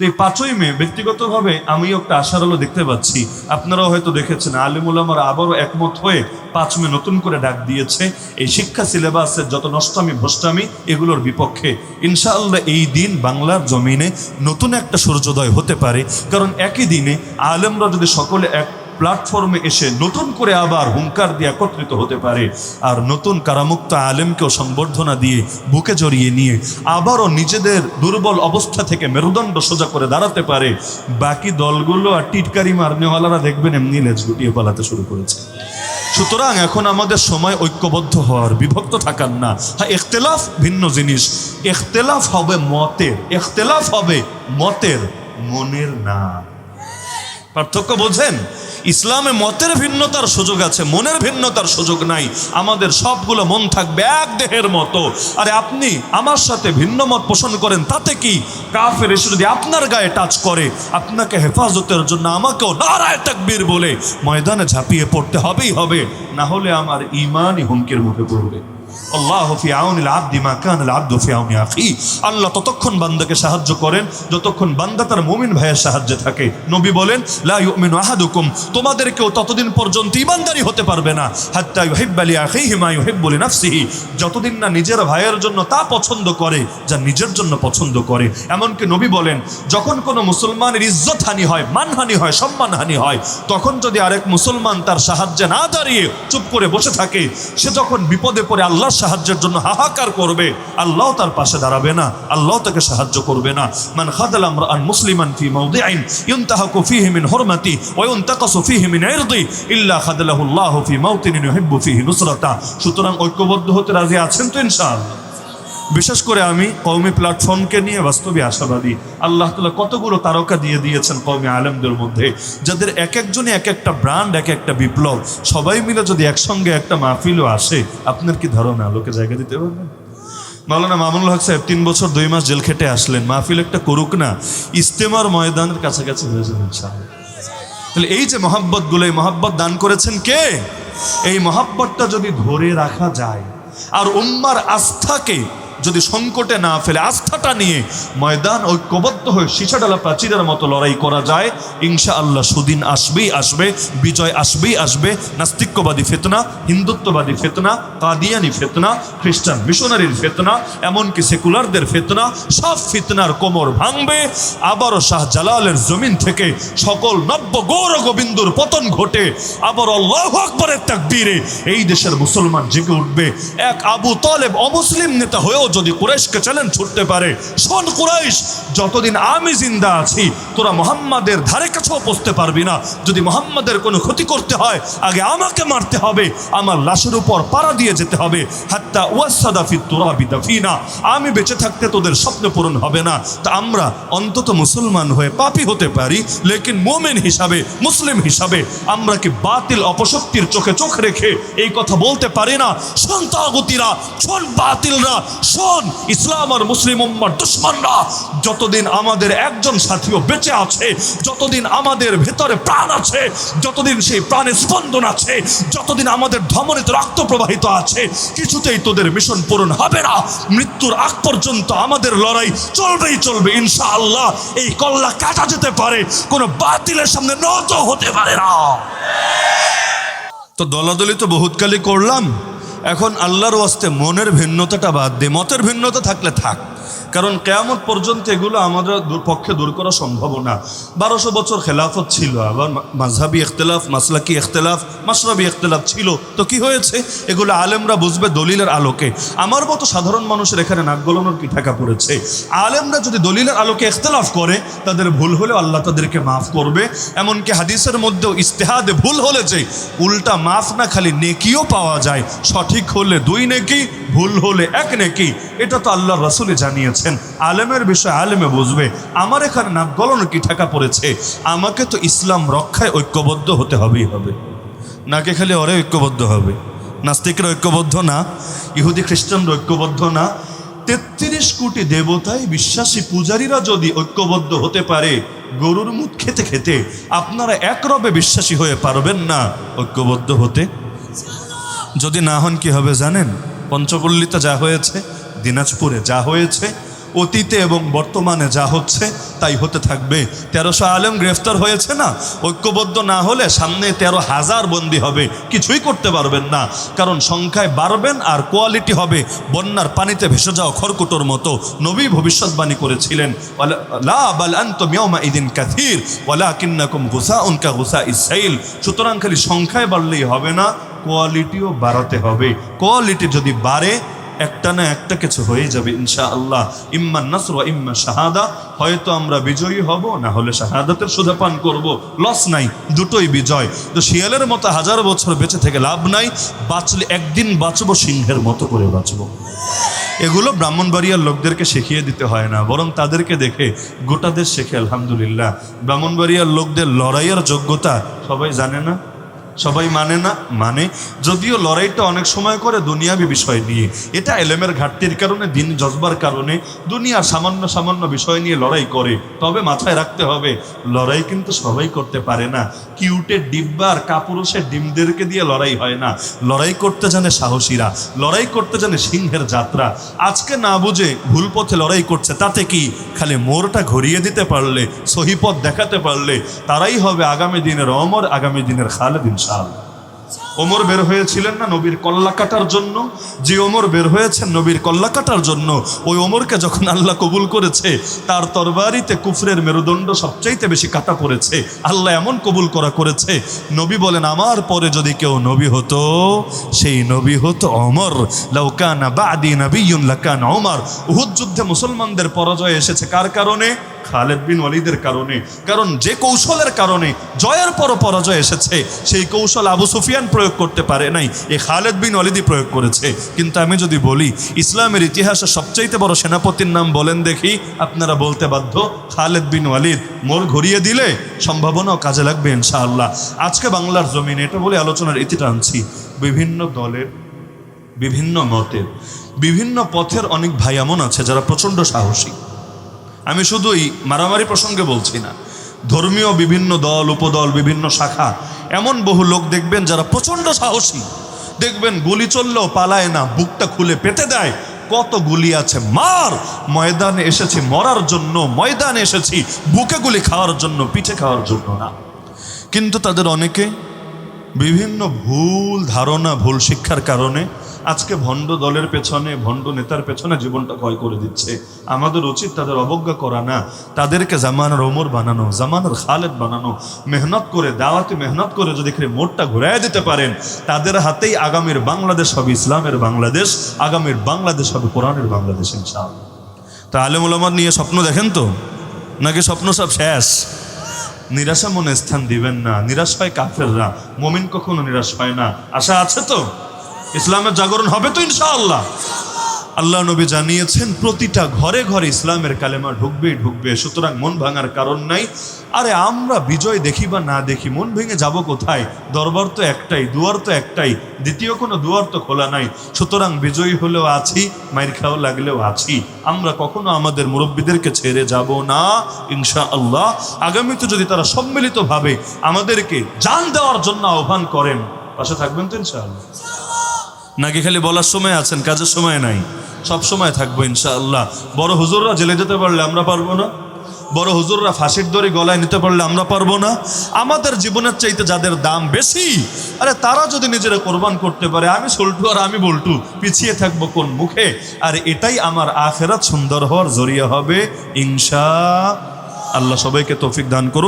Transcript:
তো এই পাঁচই মে ব্যক্তিগতভাবে আমি একটা আশার আলো দেখতে পাচ্ছি। আপনারাও হয়তো দেখেছেন আলিমুল আমার আবারও একমত হয়ে পাঁচ মে নতুন করে ডাক দিয়েছে। এই শিক্ষা সিলেবাসের যত নষ্টামি, ভষ্টামি, এগুলোর বিপক্ষে ইনশাআল্লাহ এই দিন বাংলার জমিনে নতুন একটা সূর্যোদয় হতে পারে। কারণ একই দিনে আলেমরা যদি সকলে এক প্ল্যাটফর্মে এসে নতুন করে আবার হুঙ্কার দিয়ে একত্রিত হতে পারে আর নতুন কারামুক্ত আলেমকেও সংবর্ধনা দিয়ে বুকে জড়িয়ে নিয়ে আবারও নিজেদের দুর্বল অবস্থা থেকে মেরুদণ্ড সোজা করে দাঁড়াতে পারে। বাকি দলগুলো আর টিটকারি মারনেওয়ালারা দেখবেন এমনি লেজ গুটিয়ে পালাতে শুরু করেছে। সুতরাং এখন আমাদের সময় ঐক্যবদ্ধ হওয়ার, বিভক্ত থাকার না। হ্যাঁ এখতেলাফ ভিন্ন জিনিস। এখতেলাফ হবে মতের এখতেলাফ হবে মতের, মনের না। পার্থক্য বোঝেন? ইসলামে মতের ভিন্নতার সুযোগ আছে, মনের ভিন্নতার সুযোগ নাই। আমাদের সবগুলো মন থাকবে এক দেহের মতো। আরে আপনি আমার সাথে ভিন্ন মত পোষণ করেন, তাতে কি? কাফের এসে যদি আপনার গায়ে টাচ করে, আপনাকে হেফাজতের জন্য আমাকেও নারায় তাকবীর বলে ময়দানে ঝাঁপিয়ে পড়তে হবেই হবে, না হলে আমার ইমানই হুমকির মুখে পড়বে। আল্লাহ আল্লাহ ততক্ষণ বান্দাকে সাহায্য করেন, যতক্ষণ বান্দা তার মুমিন ভাইয়ের সাহায্যে থাকে। নবী বলেন আহাদুকুম তোমাদের কেউ ততদিন পর্যন্ত ইমানদারি হতে পারবে না। নাফসিহি। যতদিন না নিজের ভাইয়ের জন্য তা পছন্দ করে, যা নিজের জন্য পছন্দ করে। এমনকি নবী বলেন, যখন কোনো মুসলমানের ইজ্জত হানি হয় মানহানি হয় সম্মানহানি হয়, তখন যদি আরেক মুসলমান তার সাহায্যে না দাঁড়িয়ে চুপ করে বসে থাকে, সে যখন বিপদে পড়ে আল্লাহর সাহায্যের জন্য হাহাকার করবে, আল্লাহ তার পাশে দাঁড়াবে না, আল্লাহ তাকে সাহায্য করবে না। মান খাদাল আমরা আন মুসলিমান ফি মাউদিআইন, ইউনতাহাকু ফিহি মিন হুরমাতি ওয়া ইউনতাকাসু ফিহি মিন ইরদি, ইল্লা খাদালাহু আল্লাহু ফি মাউতিন ইউহিব্বু ফিহি নুসরাতা। সুতরাং ঐক্যবদ্ধ হতে রাজি আছেন তো ইনশাআল্লাহ। বিশেষ করে আমি কৌমি প্ল্যাটফর্মকে নিয়ে বাস্তবে আশাবাদী। আল্লাহ তালা কতগুলো তারকা দিয়ে দিয়েছেন কৌমি আলেমদের মধ্যে। যাদের এক একজনে এক একটা ব্র্যান্ড এক একটা বিপ্লব, সবাই মিলে যদি একসঙ্গে একটা মাহফিলও আসে, আপনার কি ধারণা? লোকে জায়গা দিতে পারবেন? মাওলানা মামুনুল হক সাহেব, তিন বছর দুই মাস জেল খেটে আসলেন। মাহফিল একটা করুক না, ইস্তেমার ময়দানের কাছাকাছি হয়ে যাবে ইনশাআল্লাহ। তাহলে এই যে মহাব্বতগুলো এই মহাব্বত দান করেছেন কে? এই মহাব্বতটা যদি ধরে রাখা যায়, আর উম্মার আস্থাকে যদি সংকটে না ফেলে আস্থাটা নিয়ে ময়দান ঐক্যবদ্ধ হয়ে সিসাডালা প্রাচীরের মতো লড়াই করা যায় ইনশা আল্লাহ সুদিন আসবেই আসবে, বিজয় আসবেই আসবে, নাস্তিক্যবাদী ফেতনা, হিন্দুত্ববাদী ফেতনা, কাদিয়ানি ফেতনা, খ্রিস্টান মিশনারির ফেতনা, এমনকি সেকুলারদের ফেতনা, সব ফিতনার কোমর ভাঙবে। আবারও শাহ জালালের জমিন থেকে সকল নব্য গৌর গোবিন্দুর পতন ঘটে। আবার আল্লাহ আকবরের তাকবীরে এই দেশের মুসলমান জেগে উঠবে। এক আবু তলেব অমুসলিম নেতা হয়েও যদি কুরাইশকে চ্যালেঞ্জ ছুটতে পারে, শোন কুরাইশ, যতদিন আমি জিন্দা আছি, তোরা মোহাম্মদের ধারে কাছেও পৌঁছতে পারবি না। যদি মোহাম্মদের কোনো ক্ষতি করতে হয়, আগে আমাকে মারতে হবে, আমার লাশের উপর পাড়া দিয়ে যেতে হবে। হাত্তা ওয়াসাদাফি তোরা বিদাফিনা আমি বেঁচে থাকতে তোদের স্বপ্ন পূরণ হবে না। তা আমরা অন্তত মুসলমান হয়ে পাপি হতে পারি, লেকিন মোমেন হিসাবে, মুসলিম হিসাবে আমরা কি বাতিল অপশক্তির চোখে চোখ রেখে এই কথা বলতে পারি না? শোন তাগুতিরা, শোন বাতিলরা শোন ইসলাম আর মুসলিম উম্মার দুশ্মনরা যতদিন আমাদের একজন সাথীও বেঁচে আছে, যতদিন আমাদের ভেতরে প্রাণ আছে, যতদিন সেই প্রাণে স্পন্দন আছে, যতদিন আমাদের ধমনীতে রক্ত প্রবাহিত আছে, কিছুতেই তোদের মিশন পূরণ হবে না। মৃত্যুর আগ পর্যন্ত আমাদের লড়াই চলবেই চলবে, ইনশাআল্লাহ। এই কল্লা কাটা যেতে পারে, কোনো বাতিলের সামনে নত হতে পারে না। তো দলাদলি তো বহুতকালই করলাম। এখন আল্লাহর ওয়াস্তে মনের ভিন্নতাটা বাদ দে মতের ভিন্নতা থাকলে থাক। কারণ কেয়ামত পর্যন্ত এগুলো আমাদের দূর- পক্ষে দূর করা সম্ভব না। বারোশো বছর খেলাফত ছিল, আবার মাঝহাবি ইখতলাফ, মাসলাকি ইখতলাফ মাসরাবি ইখতলাফ ছিল। তো কি হয়েছে? এগুলো আলেমরা বুঝবে দলিলের আলোকে। আমার মতো সাধারণ মানুষের এখানে নাক গলানোর কি ঠাকা পড়েছে? আলেমরা যদি দলিলের আলোকে ইখতলাফ করে, তাদের ভুল হলে আল্লাহ তাদেরকে মাফ করবে। এমনকি হাদিসের মধ্যেও ইস্তেহাদে ভুল হলে যে উল্টা মাফ না, খালি নেকিও পাওয়া যায়। সঠিক হলে দুই নেকি, ভুল হলে এক নেকি। এটা তো আল্লাহ রসুলে জানিয়েছেন, আলেমের বিষয় আলেমে বুঝবে। আমার এখানে নাক কি ঠাকা পড়েছে? আমাকে তো ইসলাম রক্ষায় ঐক্যবদ্ধ হতে হবেই হবে। নাকে খালি ওরে ঐক্যবদ্ধ হবে। নাস্তিকরা ঐক্যবদ্ধ না, ইহুদি খ্রিস্টানরা ঐক্যবদ্ধ না। তেত্রিশ কোটি দেবতায় বিশ্বাসী পূজারীরা যদি ঐক্যবদ্ধ হতে পারে, গরুর মুখ খেতে খেতে আপনারা এক রবে বিশ্বাসী হয়ে পারবেন না ঐক্যবদ্ধ হতে। যদি না হন কি হবে জানেন? পঞ্চপল্লীতে যা হয়েছে দিনাজপুরে যা হয়েছে, অতীতে এবং বর্তমানে যা হচ্ছে, তাই হতে থাকবে। তেরোশো আলেম গ্রেফতার হয়েছে না? ঐক্যবদ্ধ না হলে সামনে তেরো হাজার বন্দি হবে। কিছুই করতে পারবেন না। কারণ সংখ্যায় বাড়বেন আর কোয়ালিটি হবে। বন্যার পানিতে ভেসে যাওয়া খড়কুটোর মতো। নবী ভবিষ্যৎবাণী করেছিলেন, ওয়ালা- কাথির ওয়ালাকিন্নাকুম গুসাউন কা গুসাইস সাইল। সুতরাং খালি সংখ্যায় বাড়লেই হবে না, কোয়ালিটিও বাড়াতে হবে। কোয়ালিটি যদি বাড়ে একটা না একটা কিছু হয়ে যাবে ইনশা আল্লাহ ইম্মা নাসর ইম্মা শাহাদা, হয়তো আমরা বিজয়ী হব, না হলে শাহাদাতের সুধা পান করব। লস নাই, দুটোই বিজয়। তো শিয়ালের মতো হাজার বছর বেঁচে থেকে লাভ নাই, বাঁচলে একদিন বাঁচবো, সিংহের মতো করে বাঁচবো। এগুলো ব্রাহ্মণবাড়িয়ার লোকদেরকে শিখিয়ে দিতে হয় না, বরং তাদেরকে দেখে গোটা দেশ শেখে, আলহামদুলিল্লাহ। ব্রাহ্মণবাড়িয়ার লোকদের লড়াইয়ের যোগ্যতা সবাই জানে না? সবাই মানে না মানে। যদিও লড়াইটা অনেক সময় করে দুনিয়াবি বিষয় নিয়ে। এটা এলেমের ঘাটতির কারণে, দিন জজবার কারণে দুনিয়ার সামান্য সামান্য বিষয় নিয়ে লড়াই করে। তবে মাথায় রাখতে হবে, লড়াই কিন্তু সবাই করতে পারে না। কিউটের ডিব্বা আর কাপুরুষের ডিমদেরকে দিয়ে লড়াই হয় না। লড়াই করতে জানে সাহসীরা, লড়াই করতে জানে সিংহের যাত্রা। আজকে না বুঝে ভুল পথে লড়াই করছে, তাতে কি? খালি মোরটা ঘুরিয়ে দিতে পারলে, সহিপথ দেখাতে পারলে, তারাই হবে আগামী দিনের অমর, আগামী দিনের খালেদ ইনশাল ওমর বের হয়েছিলেন না নবীর কল্লা কাটার জন্য? যে ওমর বের হয়েছেন নবীর কল্লা কাটার জন্য, ওই ওমরকে যখন আল্লাহ কবুল করেছে, তার তরবারিতে কুফরের মেরুদণ্ড সবচাইতে বেশি কাটা পড়েছে, আল্লাহ এমন কবুল করা করেছে, নবী বলেন, আমার পরে যদি কেউ নবী হতো, সেই নবী হতো অমর লাউকানা বাদি নবিয়ুন লাকান অমর উহুদ যুদ্ধে মুসলমানদের পরাজয় এসেছে কার কারণে? খালেদ বিন ওয়ালিদের কারণে, কারণ যে কৌশলের কারণে জয়ের পর পরাজয় এসেছে, সেই কৌশল আবু সুফিয়ান প্রয়োগ করতে পারে নাই এই খালেদ বিন ওয়ালিদি প্রয়োগ করেছে। কিন্তু আমি যদি বলি, ইসলামের ইতিহাসে সবচাইতে বড় সেনাপতির নাম বলেন দেখি, আপনারা বলতে বাধ্য, খালেদ বিন ওয়ালিদ মোর ঘুরিয়ে দিলে সম্ভাবনাও কাজে লাগবে ইনশাআল্লাহ। আজকে বাংলার জমিন এটা বলে আলোচনার ইতি টানছি বিভিন্ন দলের, বিভিন্ন মতের, বিভিন্ন পথের অনেক ভাই এমন আছে যারা প্রচণ্ড সাহসী। আমি শুধুই মারামারি প্রসঙ্গে বলছি না। ধর্মীয় বিভিন্ন দল, উপদল, বিভিন্ন শাখা, এমন বহু লোক দেখবেন যারা প্রচণ্ড সাহসী। দেখবেন গুলি চললেও পালায় না, বুকটা খুলে পেতে দেয়। কত গুলি আছে, মার! ময়দানে এসেছি, মরার জন্য ময়দানে এসেছি, বুকে গুলি খাওয়ার জন্য, পিঠে খাওয়ার জন্য না। কিন্তু তাদের অনেকে বিভিন্ন ভুল ধারণা, ভুল শিক্ষার কারণে আজকে ভণ্ড দলের পেছনে, ভণ্ড নেতার পেছনে জীবনটা ক্ষয় করে দিচ্ছে। আমাদের উচিত তাদের অবজ্ঞা করা না। তাদেরকে জামানার ওমর বানানো, জামানার খালেদ বানানো। মেহনত করে, দাওয়াতে মেহনত করে যদি এখানে মোড়টা ঘুরাই দিতে পারেন, তাদের হাতেই আগামীর বাংলাদেশ হবে ইসলামের বাংলাদেশ, আগামীর বাংলাদেশ হবে কোরআনের বাংলাদেশ, ইনশাআল্লাহ। তা আলেম ওলামার নিয়ে স্বপ্ন দেখেন তো? নাকি স্বপ্ন সব শেষ? নিরাশা মনে স্থান দিবেন না। নিরাশ হয় কাফেররা। মমিন কখনো নিরাশ হয় না। আশা আছে তো? ইসলামের জাগরণ হবে তো ইনশাআল্লাহ। আল্লাহ নবী জানিয়েছেন, প্রতিটা ঘরে ঘরে ইসলামের কালেমা ঢুকবেই ঢুকবে। সুতরাং মন ভাঙার কারণ নাই। আরে আমরা বিজয় দেখি বা না দেখি, মন ভেঙে যাব কোথায়? দরবার তো একটাই, দুয়ার তো একটাই, দ্বিতীয় কোনো দুয়ার তো খোলা নাই। সুতরাং বিজয়ী হলেও আছি মায়ের খাওয়া লাগলেও আছি। আমরা কখনো আমাদের মুরব্বীদেরকে ছেড়ে যাব না ইনশা আল্লাহ আগামীতে যদি তারা সম্মিলিতভাবে আমাদেরকে জান দেওয়ার জন্য আহ্বান করেন, পাশে থাকবেন তো ইনশাআল্লাহ। নাকি খালি বলার সময় আছেন? কাজের সময় নাই। সব সময় থাকব ইনশাআল্লাহ। বড় হুজুররা জেলে যেতে পারলে আমরা পারব না। বড় হুজুররা ফাঁসির দড়ি গলায় নিতে পারলে আমরা পারব না। আমাদের জীবনের চাইতে যাদের দাম বেশি, আরে তারা যদি নিজেরা কোরবান করতে পারে, আমি সল্টু আর আমি বল্টু, পিছিয়ে থাকব কোন মুখে? আর এটাই আমার আখেরাত সুন্দর হওয়ার জরিয়া হবে ইনশা আল্লাহ সবাইকে তৌফিক দান করুন